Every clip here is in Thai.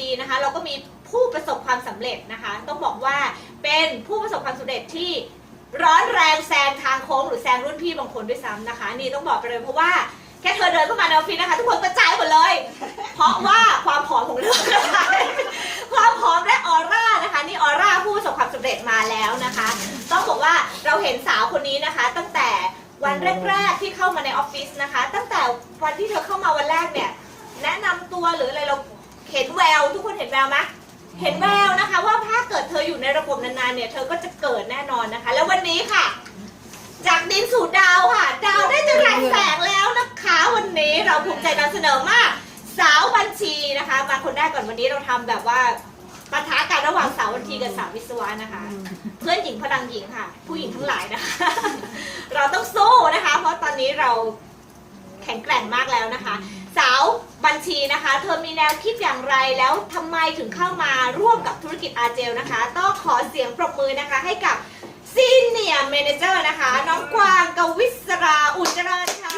ดีนะคะ เราก็มีผู้ประสบความสำเร็จนะคะ ต้องบอกว่าเป็นผู้ประสบความสำเร็จที่ร้อนแรงแซงทางโค้งหรือแซงรุ่นพี่บางคนด้วยซ้ำนะคะ นี่ต้องบอกไปเลยเพราะว่าแค่เธอเดินเข้ามาในออฟฟิศนะคะ ทุกคนกระจายหมดเลย เพราะว่าความผอมของเรื่อความผอมและออร่านะคะ นี่ออร่าผู้ประสบความสำเร็จมาแล้วนะคะ ต้องบอกว่าเราเห็นสาวคนนี้นะคะ ตั้งแต่วันแรก ๆ ที่เข้ามาในออฟฟิศนะคะ ตั้งแต่วันที่เธอเข้ามาวันแรกเนี่ยแนะนำตัวหรืออะไรเรา เห็นแววทุกคนเห็นแววไหมเห็นแววนะคะว่าถ้าเกิดเธออยู่ในระบบนานๆเนี่ยเธอก็จะเกิดแน่นอนนะคะ แล้ววันนี้ค่ะ จากดินสู่ดาวค่ะ ดาวได้จะแรงแสงแล้วนะคะ วันนี้เราภูมิใจนำเสนอมาก สาวบัญชีนะคะ มาคนแรกก่อนวันนี้เราทำแบบว่าปะทะกันระหว่างสาวบัญชีกับสาววิศวะนะคะ เพื่อนหญิงพลังหญิงค่ะ ผู้หญิงทั้งหลายนะคะ เราต้องสู้นะคะ เพราะตอนนี้เราแข็งแกร่งมากแล้วนะคะ สาวบัญชีนะคะ เธอมีแนวคิดอย่างไรแล้วทำไมถึงเข้ามาร่วมกับธุรกิจอาเจลนะคะ ต้องขอเสียงปรบมือนะคะให้กับซีเนียร์เมนเจอร์นะคะ น้องกวางกวิศราอุ่นเจริญค่ะ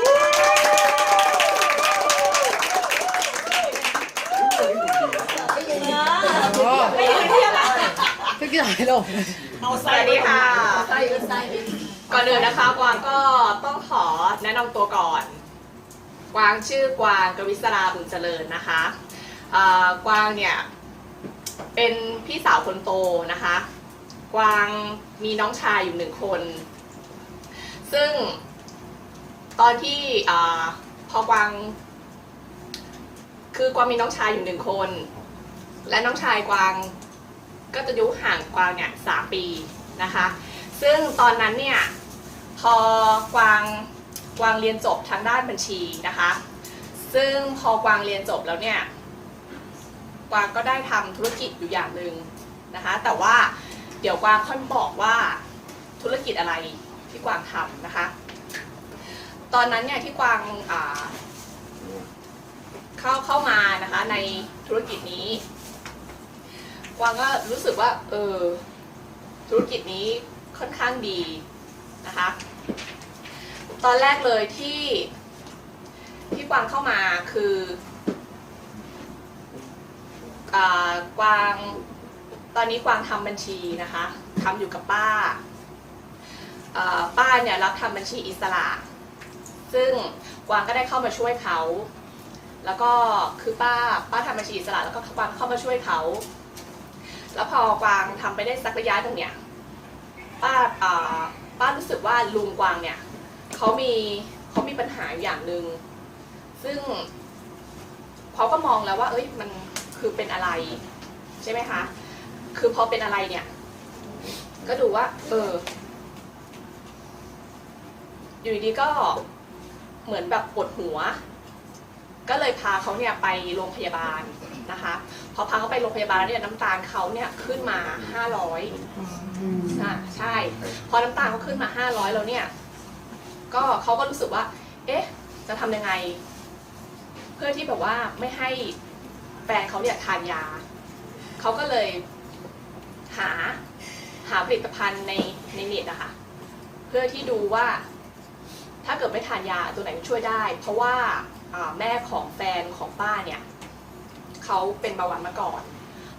ไม่ยืนเทียบอะทุกอย่างให้ลงสวัสดีค่ะก่อนอื่นนะคะกวางก็ต้องขอแนะนำตัวก่อน กวางชื่อกวางกวิศราบุญเจริญนะคะกวางเนี่ยเป็นพี่สาวคนโตนะคะ กวางมีน้องชายอยู่หนึ่งคน ซึ่งตอนที่อพอกวาง คือกวางมีน้องชายอยู่หนึ่งคน และน้องชายกวางก็จะอายุห่างกวางเนี่ยสามปีนะคะ ซึ่งตอนนั้นเนี่ยพอกวาง กวางเรียนจบทางด้านบัญชีนะคะ ซึ่งพอกวางเรียนจบแล้วเนี่ย กวางก็ได้ทำธุรกิจอยู่อย่างหนึ่งนะคะ แต่ว่าเดี๋ยวกวางค่อยบอกว่าธุรกิจอะไรที่กวางทำนะคะ ตอนนั้นเนี่ยที่กวางเข้าเข้ามานะคะในธุรกิจนี้ กวางก็รู้สึกว่าเออธุรกิจนี้ค่อนข้างดีนะคะ ตอนแรกเลยที่ที่กวางเข้ามาคือกวางตอนนี้กวางทำบัญชีนะคะทำอยู่กับป้าป้าเนี่ยรับทำบัญชีอิสระ ซึ่งกวางก็ได้เข้ามาช่วยเขา แล้วก็คือป้าป้าทำบัญชีอิสระแล้วก็กวางเข้ามาช่วยเขา แล้วพอกวางทำไปได้สักระยะหนึ่งเนี่ยป้าอ่าป้ารู้สึกว่าลุงกวางเนี่ย เขามีเขามีปัญหาอยู่อย่างหนึ่งซึ่งเขาก็มองแล้วว่า เอ้ยมันคือเป็นอะไร ใช่ไหมคะ คือพอเป็นอะไรเนี่ย ก็ดูว่า เออ อยู่ดีๆก็เหมือนแบบปวดหัว ก็เลยพาเขาเนี่ยไปโรงพยาบาลนะคะ พอพาเขาไปโรงพยาบาลแล้วเนี่ยน้ำตาลเขาเนี่ยขึ้นมา500อะใช่ พอน้ำตาลเขาขึ้นมา500แล้วเนี่ย ก็เขาก็รู้สึกว่า เอ๊ะ จะทำยังไง เพื่อที่แบบว่าไม่ให้แฟนเขาเนี่ยทานยา เขาก็เลยหาหาผลิตภัณฑ์ในในเน็ตอะค่ะ เพื่อที่ดูว่า ถ้าเกิดไม่ทานยาตัวไหนมันช่วยได้ เพราะว่าแม่ของแฟนของป้าเนี่ยเขาเป็นเบาหวานมาก่อน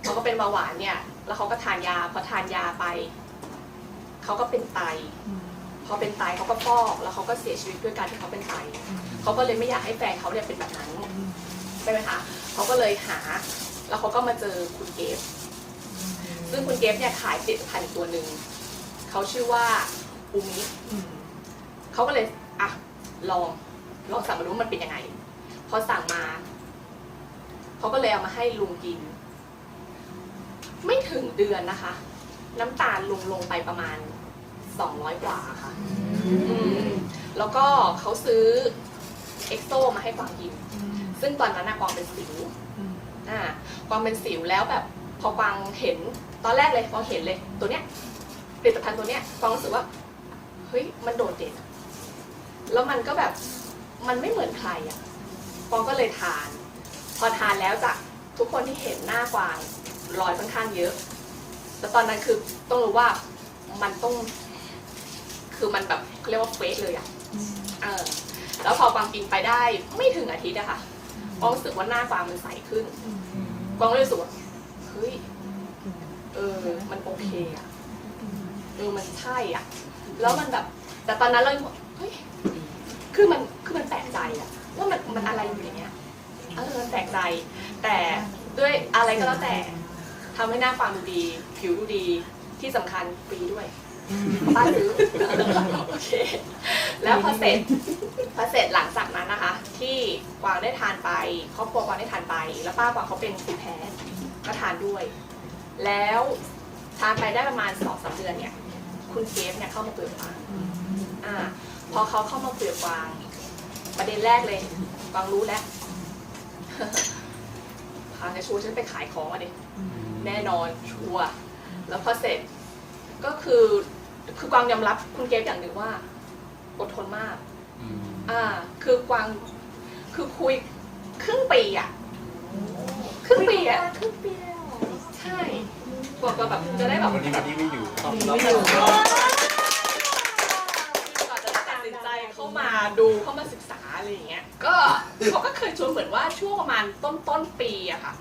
เขาก็เป็นเบาหวานเนี่ย แล้วเขาก็ทานยาพอทานยาไป เขาก็เป็นไต พอเป็นไตเขาก็ฟอกแล้วเขาก็เสียชีวิตด้วยการที่เขาเป็นไตเขาก็เลยไม่อยากให้แฟนเขาเนี่ยเป็นแบบนั้นใช่ไหมคะเขาก็เลยหา แล้วเขาก็มาเจอคุณเกฟซึ่งคุณเกฟเนี่ยขายผลิตภัณฑ์อีกตัวหนึ่งเขาชื่อว่าอูมิเขาก็เลยอะลองลองสั่งมาดูว่ามันเป็นยังไงพอสั่งมาเขาก็เลยเอามาให้ลุงกิน ไม่ถึงเดือนนะคะ น้ำตาลลุงลงไปประมาณ 200 กว่าค่ะอืมแล้วก็เขาซื้อเอ็กโซมาให้กวางกิน ซึ่งตอนนั้นนะกวางเป็นสิวอ่ากวางเป็นสิวแล้วแบบพอกวางเห็นตอนแรกเลยกวางเห็นเลยตัวเนี้ยผลิตภัณฑ์ตัวเนี้ยกวางรู้สึกว่าเฮ้ยมันโดดเด่นอะแล้วมันก็แบบมันไม่เหมือนใครอะกวางก็เลยทาน พอทานแล้วจากทุกคนที่เห็นหน้ากวางรอยค่อนข้างเยอะแต่ตอนนั้นคือต้องรู้ว่ามันต้อง คือมันแบบเรียกว่าเฟสเลยอะเออแล้วพอกวางกินไปได้ไม่ถึงอาทิตย์อะค่ะกวางรู้สึกว่าหน้ากวางมันใสขึ้นกวางก็เลยรู้สึกว่าเฮ้ยเออ มันโอเคอะเออมันใช่อะแล้วมันแบบ แต่ตอนนั้นเราเฮ้ยคือมันคือมันแปลกใจอะว่ามันมันอะไรอยู่อย่างเงี้ยเออมันแปลกใจ แต่ด้วยอะไรก็แล้วแต่ทำให้หน้าความดูดี ผิวดูดีที่สำคัญฟรีด้วย ป้าซื้อโอเคแล้วพอเสร็จพอเสร็จหลังจากนั้นนะคะ ที่กวางได้ทานไปครอบครัวกวางได้ทานไป แล้วป้ากวางเขาเป็นภูมิแพ้ก็ทานด้วย แล้วทานไปได้ประมาณสองสามเดือนเนี่ย คุณเซฟเนี่ยเข้ามาคุยกับกวางอ่าพอเขาเข้ามาคุยกับกวาง ประเด็นแรกเลยกวางรู้แล้วพาจะชวนฉันไปขายของอะดิแน่นอนชัวร์แล้วพอเสร็จก็คือ คือกวางยอมรับคุณเกฟอย่างหนึ่งว่า อดทนมากอ่า คือกวางคือคุยครึ่งปีอะครึ่งปีอะครึ่งปีแล้วใช่กว่าก็แบบจะได้แบบวันนี้วันนี้ไม่อยู่ต้องไม่อยู่ก่อนจะตัดสินใจเข้ามาดูเข้ามาศึกษาอะไรอย่างเงี้ยก็เขาก็เคยชวนเหมือนว่าช่วงประมาณต้นต้นปีอะค่ะ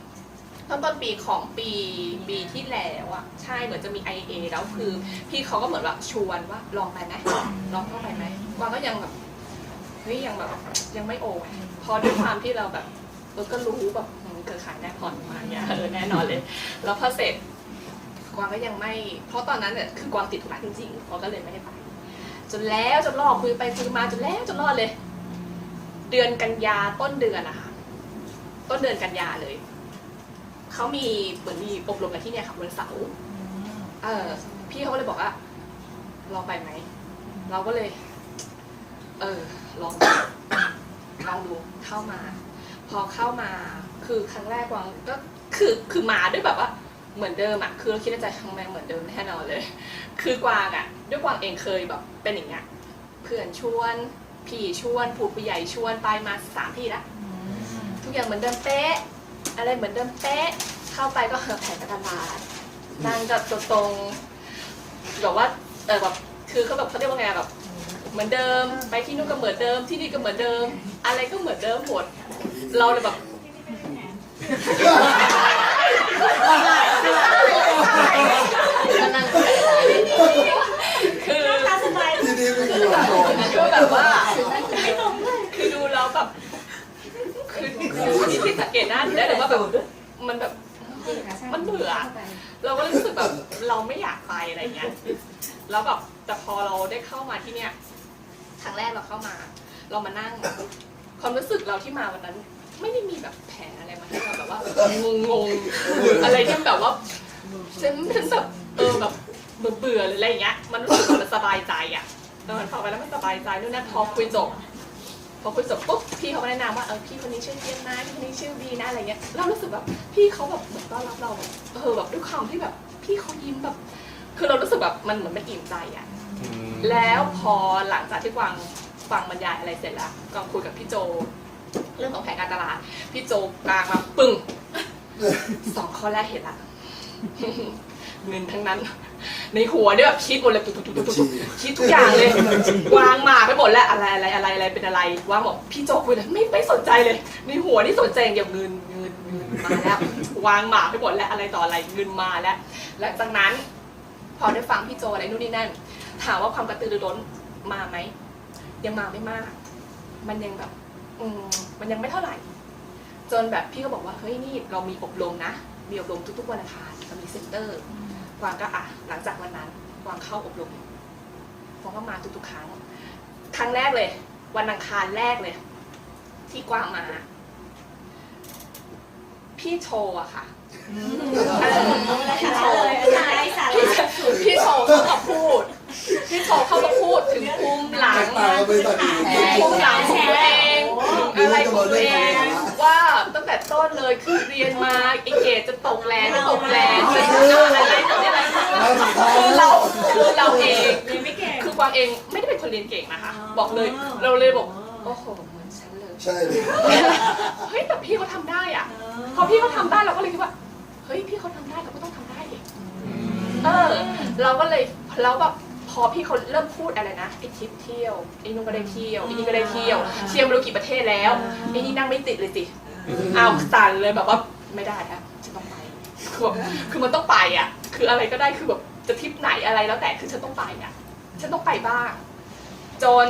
ต้นต้นปีของปีปีที่แล้วอะใช่เหมือนจะมี IA แล้วคือ พี่เขาก็เหมือนแบบชวนว่าลองไปไหมลองเข้าไปไหมกวางก็ยังแบบเฮ้ยยังแบบยังไม่โอ้ยพอด้วยความที่เราแบบเออก็รู้แบบเครือข่ายแน่ผ่อนมาเงี้ยเออแน่นอนเลย แล้วพอเสร็จกวางก็ยังไม่ เพราะตอนนั้นเนี่ยคือกวางติดธุระจริงๆกวางก็เลยไม่ได้ไป จนแล้วจนรอดคุยไปคุยมาจนแล้วจนรอดเลย เดือนกันยาต้นเดือนนะคะต้นเดือนกันยาเลย เขามีเหมือนมีอบรมกันที่เนี่ยค่ะวันเสาร์เออพี่เขาก็เลยบอกว่าลองไปไหม เราก็เลย เออลองดูลองดูเข้ามา พอเข้ามาคือครั้งแรกกวางก็คือคือมาด้วยแบบว่าเหมือนเดิมอะคือเราคิดในใจทำไมเหมือนเดิมแน่นอนเลย คือกวางอะด้วยกวางเองเคยแบบเป็นอย่างเงี้ยเพื่อนชวนพี่ชวนผู้ผู้ใหญ่ชวนไปมาสามที่ละทุกอย่างเหมือนเดิมเป๊ะ อะไรเหมือนเดิมเป๊ะเข้าไปก็แผนการตลาดนั่งกับตัวตรงแบบว่าเออแบบคือเขาแบบเขาเรียกว่าไงอะแบบเหมือนเดิม ไปที่นู่นก็เหมือนเดิม ที่นี่ก็เหมือนเดิม อะไรก็เหมือนเดิมหมดเราเลยแบบคือตาสบายที่นี่ไม่มีหรอกโยมคือแบบว่าไม่ตรงเลยคือดูแล้วแบบ คือที่ที่สังเกตหน้าได้เลยว่าแบบมันแบบมันเบื่อ เราก็รู้สึกแบบเราไม่อยากไปอะไรเงี้ย แล้วแบบแต่พอเราได้เข้ามาที่เนี่ยครั้งแรกเราเข้ามา เรามานั่ง ความรู้สึกเราที่มาวันนั้น ไม่ได้มีแบบแผนอะไรมาให้เราแบบว่างงงหรืออะไรที่แบบว่าฉันฉันแบบเออแบบเบื่อเบื่อหรืออะไรเงี้ย มันรู้สึกมันสบายใจอะเออพอไปแล้วมันสบายใจด้วยนะพอคุยจบ พอคุยจบปุ๊บพี่เขาก็แนะนำว่าเออพี่คนนี้ชื่อเจียนนะพี่คนนี้ชื่อบีนะอะไรเงี้ยเรารู้สึกแบบพี่เขาแบบเหมือนต้อนรับเราแบบเออแบบด้วยความที่แบบพี่เขายิ้มแบบ คือเรารู้สึกแบบมันเหมือนมันอิ่มใจอะแล้วพอหลังจากที่กวางฟังบรรยายอะไรเสร็จแล้วกวางคุยกับพี่โจ เรื่องของแผนการตลาด พี่โจกลางมาปึ้งสองข้อแรกเห็นละเงินทั้งนั้น ในหัวเนี่ยแบบคิดหมดเลยตุ๊บๆๆๆคิดทุกอย่างเลย วางมาไปหมดแล้วอะไรอะไรอะไรอะไรเป็นอะไรวางบอกพี่โจคุยเลยไม่ไม่สนใจเลย ในหัวนี่สนใจอย่างเดียวเงินเงินเงินมาแล้ววางหมาไปหมดแล้วอะไรต่ออะไรเงินมาแล้วและจากนั้นพอได้ฟังพี่โจอะไรนู่นนี่นั่น ถามว่าความกระตือรือร้นมาไหมยังมาไม่มาก มันยังแบบ อืมมันยังไม่เท่าไหร่ จนแบบพี่ก็บอกว่าเฮ้ยนี่เรามีอบรมนะมีอบรมทุกๆวันอังคารเรามีเซ็นเตอร์ กวางก็อะหลังจากวันนั้นกวางเข้าอบรมกวางก็มาทุกๆครั้ง ครั้งแรกเลย วันอังคารแรกเลย ที่กวางมา พี่โชว์อะค่ะพี่โชว์สาระสาระพี่โชว์เขามาพูด พี่โชว์เขามาพูดถึงภูมิหลังตาก็ไม่ตัดอีกภูมิหลังของตัวเองถึง อะไรของตัวเองว่าตั้งแต่ต้นเลยคือเรียนมาไอเกดจะตกแรงจะตกแรงจะอะไรอะไรอะไรคือเราคือเราเองเรียนไม่เก่งคือกวางเองไม่ได้เป็นคนเรียนเก่งนะคะ บอกเลยเราเลยบอกโอ้โหเหมือนฉันเลยใช่เลยเฮ้ยแต่พี่เขาทำได้อะพอพี่เขาทำได้เราก็เลยคิดว่าเฮ้ยพี่เขาทำได้เราก็ต้องทำได้ดิเออเราก็เลยแล้วแบบ พอพี่เขาเริ่มพูดอะไรนะไอ้ทริปเที่ยวไอ้นู่นก็ได้เที่ยวไอ้นี่ก็ได้เที่ยว เที่ยวไม่รู้กี่ประเทศแล้วไอ้นี่นั่งไม่ติดเลยสิอ้าวสั่นเลยแบบว่าไม่ได้แล้วฉันต้องไปคือแบบคือมันต้องไปอะ คืออะไรก็ได้คือแบบจะทริปไหนอะไรแล้วแต่คือฉันต้องไปอะฉันต้องไปบ้าง จน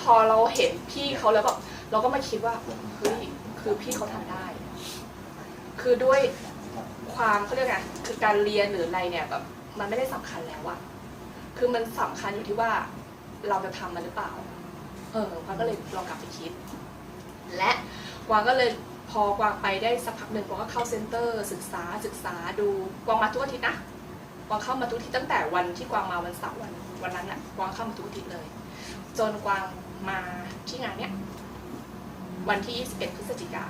พอเราเห็นพี่เขาแล้วแบบเราก็มาคิดว่าเฮ้ยคือพี่เขาทำได้ คือด้วยความเขาเรียกไงคือการเรียนหรืออะไรเนี่ยแบบมันไม่ได้สำคัญแล้วอะ คือมันสำคัญอยู่ที่ว่าเราจะทำมันหรือเปล่า เออกวางก็เลยลองกลับไปคิด และกวางก็เลยพอกวางไปได้สักพักหนึ่งกวางก็เข้าเซ็นเตอร์ ศึกษาศึกษาดูกวางมาทุกอาทิตย์นะกวางเข้ามาทุกอาทิตย์ตั้งแต่วันที่กวางมาวันเสาร์วันวันนั้นอะกวางเข้ามาทุกอาทิตย์เลย จนกวางมาที่งานเนี้ยวันที่ 21 พฤศจิกา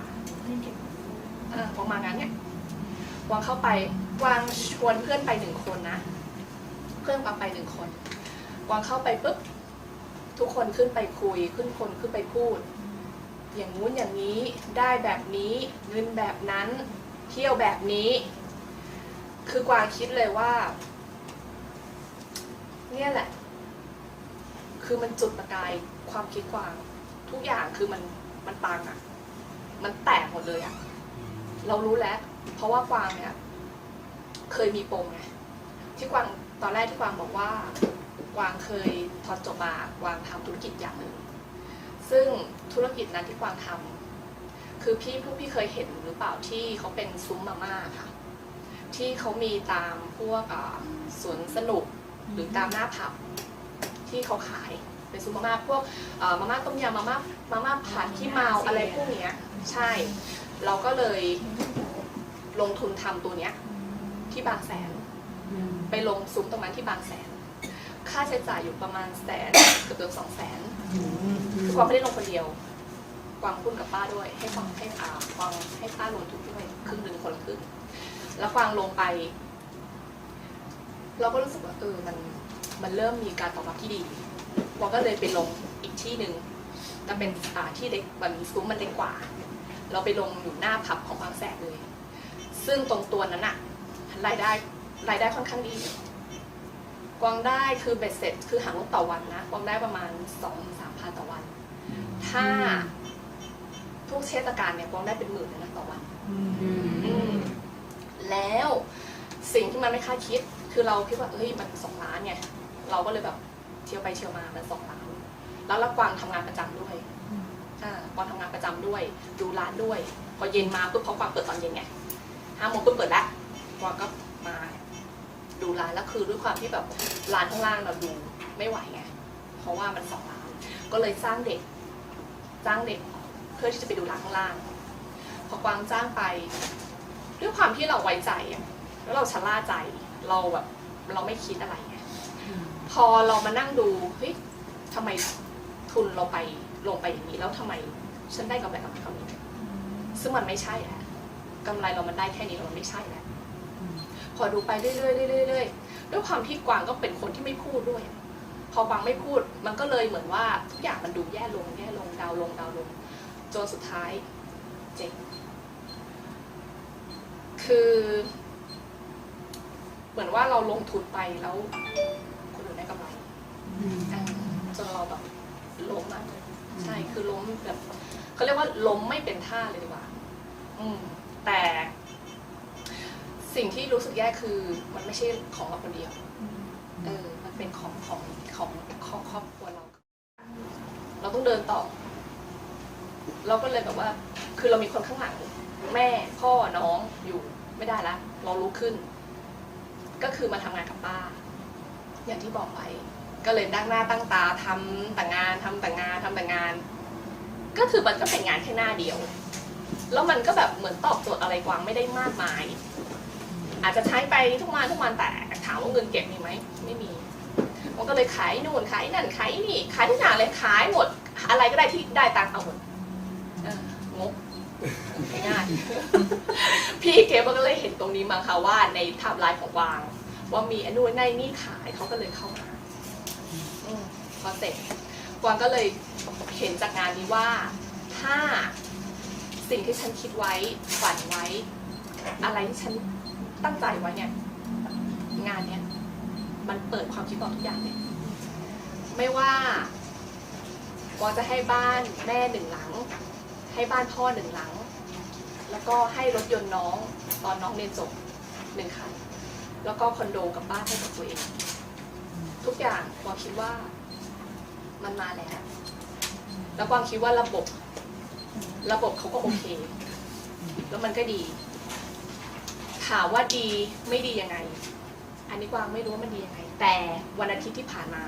เออกวางมางานเนี้ยกวางเข้าไปกวางชวนเพื่อนไปหนึ่งคนนะ เพื่อนกวางไปหนึ่งคนกวางเข้าไปปุ๊บทุกคนขึ้นไปคุยขึ้นคนขึ้นไปพูด อย่างงู้นอย่างนี้ได้แบบนี้เงินแบบนั้น เที่ยวแบบนี้ คือกวางคิดเลยว่า เนี่ยแหละ คือมันจุดประกายความคิดกวาง ทุกอย่างคือมันมันปังอะ่ะ มันแตกหมดเลยอะ่ะ เรารู้แล้ว เพราะว่ากวางเนี่ย เคยมีปมไงที่กวาง ตอนแรกที่กวางบอกว่ากวางเคยพอจบมากวางทำธุรกิจอย่างหนึ่ง ซึ่งธุรกิจนั้นที่กวางทำคือพี่ผู้พี่เคยเห็นหรือเปล่าที่เขาเป็นซุ้มมาม่าค่ะ ที่เขามีตามพวกอ่าสวนสนุกหรือตามหน้าผับที่เขาขายเป็นซุปมาม่าพวกเอ่อมาม่าต้มยำมาม่ามาม่าผัดที่เมาอะไรพวกเนี้ยใช่ เราก็เลยลงทุนทำตัวเนี้ยที่บางแสนไปลงซุ้มตรงนั้นที่บางแสน ค่าใช้จ่ายอยู่ประมาณแสนเกือบเกือบสองแสนคือกวางไม่ได้ลงคนเดียว กวางพูดกับป้าด้วย ให้กวางให้อ่ากวางให้ป้าลงทุนด้วยครึ่งหนึ่งคนละครึ่งแล้วกวางลงไป เราก็รู้สึกว่าเออมันมันเริ่มมีการตอบรับที่ดีกวางก็เลยไปลงอีกที่หนึ่งแต่เป็นอ่าที่เล็กมันซุ้มมันเล็กกว่า เราไปลงอยู่หน้าผับของบางแสนเลย ซึ่งตรงตัวนั้นอะรายได้ รายได้ค่อนข้างดี กวางได้คือเบ็ดเสร็จคือหางบต่อวันนะ กวางได้ประมาณสองสามพันต่อวัน ถ้าทุกเทศกาลเนี่ยกวางได้เป็นหมื่นเลยนะต่อวันอืมแล้วสิ่งที่มันไม่คาดคิด คือเราคิดว่าเอ้ยมันสองล้านไงเราก็เลยแบบเที่ยวไปเที่ยวมามันสองล้าน แล้วละกวางทำงานประจำด้วยอ่ากวางทำงานประจำด้วย ดูร้านด้วย พอเย็นมาปุ๊บเพราะกวางเปิดตอนเย็นไงห้าโมงปุ๊บเปิดแล้วกวางก็มา ดูร้านแล้วคือด้วยความที่แบบร้านข้างล่างเราดูไม่ไหวไงเพราะว่ามันสองล้าน ก็เลยสร้างเด็กจ้างเด็กเพื่อที่จะไปดูร้านข้างล่าง พอกวางจ้างไป ด้วยความที่เราไว้ใจอะแล้วเราชะล่าใจเราแบบเราไม่คิดอะไรไงพอเรามานั่งดูเฮ้ยทำไมทุนเราไปลงไปอย่างนี้ แล้วทำไมฉันได้กำไรกับมันเท่านี้ซึ่งมันไม่ใช่แหละกำไรเรามันได้แค่นี้เรามันไม่ใช่แหละ พอดูไปเรื่อยๆเรื่อยๆเรื่อยๆด้วยความที่กวางก็เป็นคนที่ไม่พูดด้วย พอกวางไม่พูด มันก็เลยเหมือนว่าทุกอย่างมันดูแย่ลงแย่ลงดาวลงดาวลงจนสุดท้ายเจ๊งคือ เหมือนว่าเราลงทุนไปแล้วคนอื่นได้กำไราจนเราแบบล้มมากเลยใช่คือล้มแบบเขาเรียกว่าล้มไม่เป็นท่าเลยดีกว่า อืม แต่ สิ่งที่รู้สึกแย่คือมันไม่ใช่ของเราคนเดียว เออ มันเป็นของของของของครอบครัวเรา เราต้องเดินต่อ เราก็เลยแบบว่า คือเรามีคนข้างหลัง แม่พ่อน้องอยู่ไม่ได้ละเราลุกขึ้น ก็คือมาทำงานกับป้า อย่างที่บอกไป ก็เลยตั้งหน้าตั้งตาทำแต่งานทำแต่งานทำแต่งาน ก็คือมันก็เป็นงานแค่หน้าเดียว แล้วมันก็แบบเหมือนตอบโจทย์อะไรกวางไม่ได้มากมาย อาจจะใช้ไปทุกวันทุกวันแต่ถามว่าเงินเก็บมีไหมไม่มี มันก็เลยขายนู่นขายนั่นขายนี่ขายทุกอย่างเลยขายหมด อะไรก็ได้ที่ได้ตังค์เอาหมดงกง่ายพี่เกมก็เลยเห็นตรงนี้มั้งค่ะว่าในไทม์ไลน์ของกวาง ว่ามีอนนู่นในนี่ขายเขาก็เลยเข้ามาพอเสร็จกวางก็เลยเห็นจากงานนี้ว่าถ้าสิ่งที่ฉันคิดไว้ฝันไว้ อะไรที่ฉัน ตั้งใจไว้เนี่ย งานเนี้ยมันเปิดความคิดต่อทุกอย่างเลยไม่ว่ากวาจะให้บ้านแม่หนึ่งหลัง ให้บ้านพ่อหนึ่งหลัง แล้วก็ให้รถยนต์น้องตอนน้องเรียนจบหนึ่งคันแล้วก็คอนโดกับบ้านให้กับตัวเอง ทุกอย่างกวาคิดว่ามันมาแล้ว แล้วกวางคิดว่าระบบ ระบบเขาก็โอเค แล้วมันก็ดี ถามว่าดีไม่ดียังไง อันนี้กวางไม่รู้ว่ามันดียังไง แต่วันอาทิตย์ที่ผ่านมา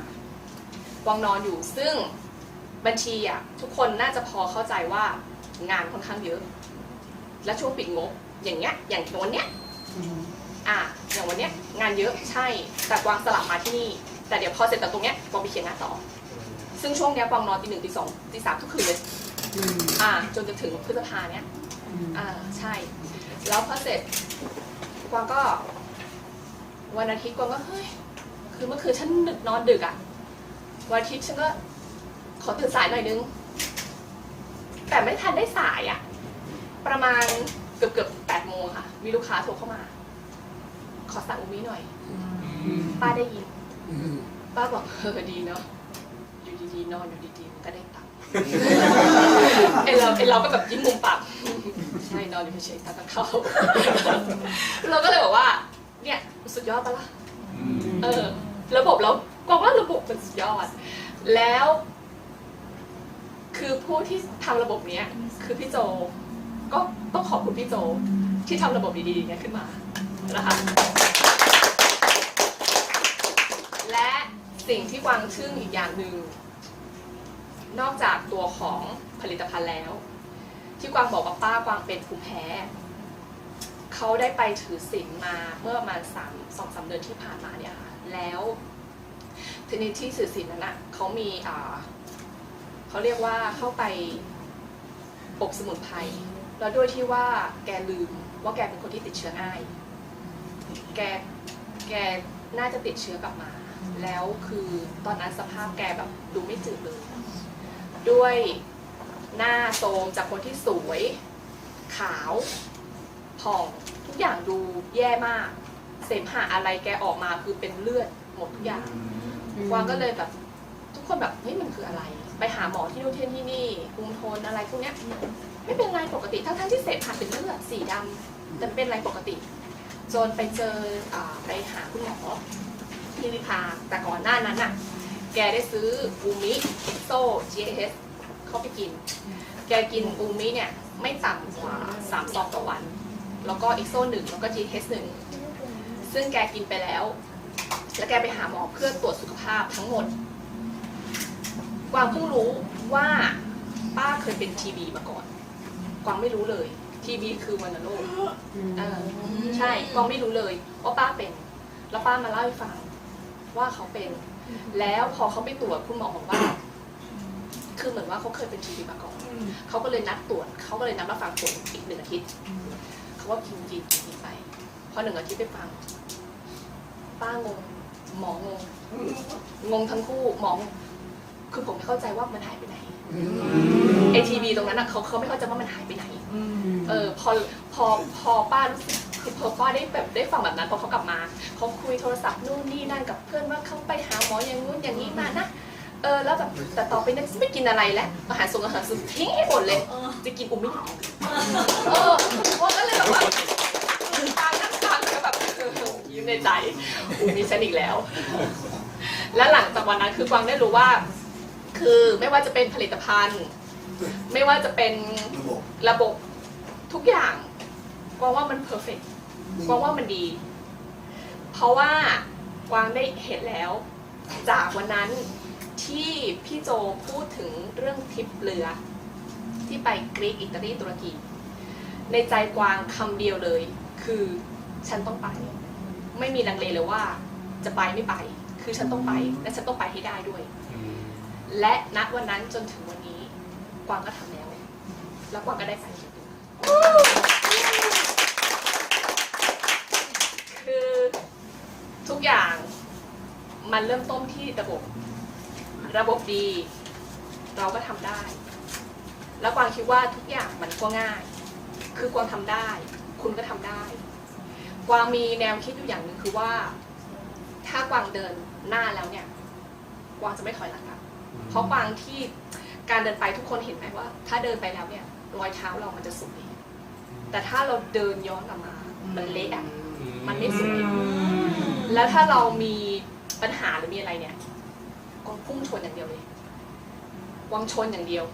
กวางนอนอยู่ซึ่งบัญชีอะทุกคนน่าจะพอเข้าใจว่างานค่อนข้างเยอะ และช่วงปิดงบอย่างเงี้ยอย่างวันเนี้ยอะอย่างวันเนี้ยงานเยอะใช่แต่กวางสลับมาที่นี่ แต่เดี๋ยวพอเสร็จจากตรงเนี้ยกวางไปเขียนงานต่อ ซึ่งช่วงเนี้ยกวางนอนตีหนึ่งตีสองตีสามทุกคืนเลยอ่าจนจะถึงพฤษภาเนี้ยอ่าใช่ แล้วพอเสร็จ กวางก็ วันอาทิตย์กวางก็เฮ้ยคือเมื่อคืนฉันดึกนอนดึกอะวันอาทิตย์ฉันก็ขอตื่นสายหน่อยนึง แต่ไม่ทันได้สายอะประมาณเกือบเกือบแปดโมงค่ะ มีลูกค้าโทรเข้ามา ขอสั่งอูมิหน่อย ป้าได้ยิน ป้าบอกเออดีเนาะอยู่ดีๆนอนอยู่ดีๆมันก็ได้ตังค์ไอเราไอเราก็แบบยิ้มมุมปาก ใช่นอนอยู่เฉยๆตาตะเข้า เราก็เลยบอกว่าเนี่ยสุดยอดปะล่ะเออ ระบบเรากองว่าระบบมันสุดยอด แล้ว คือผู้ที่ทำระบบเนี้ย คือพี่โจ ก็ต้องขอบคุณพี่โจ ที่ทำระบบดีๆเนี้ยขึ้นมานะคะและสิ่งที่กวางทึ่งอีกอย่างหนึ่งนอกจากตัวของผลิตภัณฑ์แล้ว ที่กวางบอกว่าป้ากวางเป็นภูมิแพ้เขาได้ไปถือศีลมาเมื่อประมาณสามสองสามเดือนที่ผ่านมาเนี่ยค่ะแล้วทีนี้ที่ถือศีลนั้นอะเขามีอ่าเขาเรียกว่าเข้าไปอบสมุนไพรแล้วด้วยที่ว่าแกลืมว่าแกเป็นคนที่ติดเชื้อง่าย แกแกน่าจะติดเชื้อกลับมา แล้วคือตอนนั้นสภาพแกแบบดูไม่จืดเลย ด้วย หน้าโทรมจากคนที่สวย ขาวผ่องทุกอย่างดูแย่มาก เสมหะอะไรแกออกมาคือเป็นเลือดหมดทุกอย่างกวางก็เลยแบบทุกคนแบบเฮ้ยมันคืออะไร ไปหาหมอที่นู่นที่นี่นี่กรุงโทนอะไรพวกเนี้ยไม่เป็นไรปกติทั้งทั้งๆที่เสพหะเป็นเลือดสีดำแต่เป็นอะไรปกติจนไปเจออาไปหาคุณหมอที่วิภาแต่ก่อนหน้านั้นน่ะ แกได้ซื้ออูมิเอ็กโซ GAS เข้าไปกิน แกกินอูมิเนี่ยไม่ต่ำกว่า3ซองต่อวัน แล้วก็เอ็กโซหนึ่งแล้วก็ GAS หนึ่งซึ่งแกกินไปแล้ว แล้วแกไปหาหมอเพื่อตรวจสุขภาพทั้งหมดกวางเพิ่งรู้ว่าป้าเคยเป็นทีบีมาก่อน กวางไม่รู้เลย ทีบีคือวัณโรคเออใช่ กวางไม่รู้เลยว่าป้าเป็น แล้วป้ามาเล่าให้ฟังว่าเขาเป็น แล้วพอเขาไปตรวจคุณหมอบอกว่า คือเหมือนว่าเขาเคยเป็นทีบีมาก่อน เขาก็เลยนัดตรวจ เขาก็เลยนัดมาฟังผลอีกหนึ่งอาทิตย์ เขาว่ากินกินกินไป พอหนึ่งอาทิตย์ไปฟัง ป้างง หมองง งงทั้งคู่ หมองงคือผมไม่เข้าใจว่ามันหายไปไหนไอทีวีตรงนั้นอะเขาเขาไม่เข้าใจว่ามันหายไปไหน เออพอพอพอป้ารู้สึกคือพอป้าได้แบบได้ฟังแบบนั้นพอเขากลับมา เขาคุยโทรศัพท์นู่นนี่นั่นกับเพื่อนว่าเขาไปหาหมออย่างนู้นอย่างนี้มานะ เออแล้วแบบแต่ต่อไปเนี่ยไม่กินอะไรแล้วอาหารส่งอาหารสุดทิ้งให้หมดเลย จะกินอุมิเออว่าก็เลยแบบว่าฟังนั่งฟังแล้วแบบยิ้มในใจอุมิฉันอีกแล้ว แล้วหลังจากวันนั้นคือกวางได้รู้ว่า คือไม่ว่าจะเป็นผลิตภัณฑ์ ไม่ว่าจะเป็นระบบระบบทุกอย่างกวางว่ามันเพอร์เฟกกวางว่ามันดี เพราะว่ากวางได้เห็นแล้ว จากวันนั้น ที่พี่โจพูดถึงเรื่องทริปเรือ ที่ไปกรีกอิตาลีตุรกี ในใจกวางคำเดียวเลย คือฉันต้องไป ไม่มีลังเลเลยว่าจะไปไม่ไป คือฉันต้องไปและฉันต้องไปให้ได้ด้วย และณวันนั้นจนถึงวันนี้ กวางก็ทำแล้ว แล้วกวางก็ได้ไปคิดดูคือทุกอย่างมันเริ่มต้นที่ระบบ ระบบดี เราก็ทำได้ แล้วกวางคิดว่าทุกอย่างมันก็ง่าย คือกวางทำได้ คุณก็ทำได้ กวางมีแนวคิดอยู่อย่างหนึ่งคือว่า ถ้ากวางเดินหน้าแล้วเนี่ย กวางจะไม่ถอยหลังกลับเพราะกวางที่การเดินไปทุกคนเห็นไหมว่า ถ้าเดินไปแล้วเนี่ย รอยเท้าเรามันจะสวยแต่ถ้าเราเดินย้อนกลับมา มันเละอะมันไม่สวยอืมแล้วถ้าเรามีปัญหาหรือมีอะไรเนี่ยกวาง พุ่งชนอย่างเดียวเลยวางชนอย่างเดียว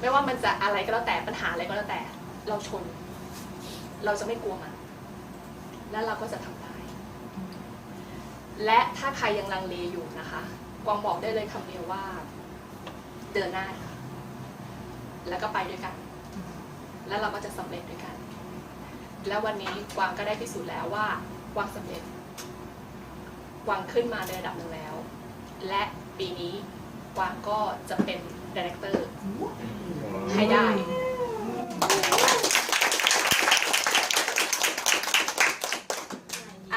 ไม่ว่ามันจะอะไรก็แล้วแต่ปัญหาอะไรก็แล้วแต่ เราชน เราจะไม่กลัวมันแล้วเราก็จะทำได้ และถ้าใครยังลังเลอยู่นะคะกวางบอกได้เลยคำเดียวว่า เดินหน้า แล้วก็ไปด้วยกัน แล้วเราก็จะสำเร็จด้วยกัน แล้ววันนี้กวางก็ได้พิสูจน์แล้วว่ากวางสำเร็จกวางขึ้นมาในระดับหนึ่งแล้ว และ ปีนี้กวางก็จะเป็นดีเรคเตอร์ให้ได้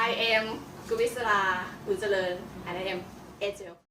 I am กุวิศราอุจเจริญ and I am Angel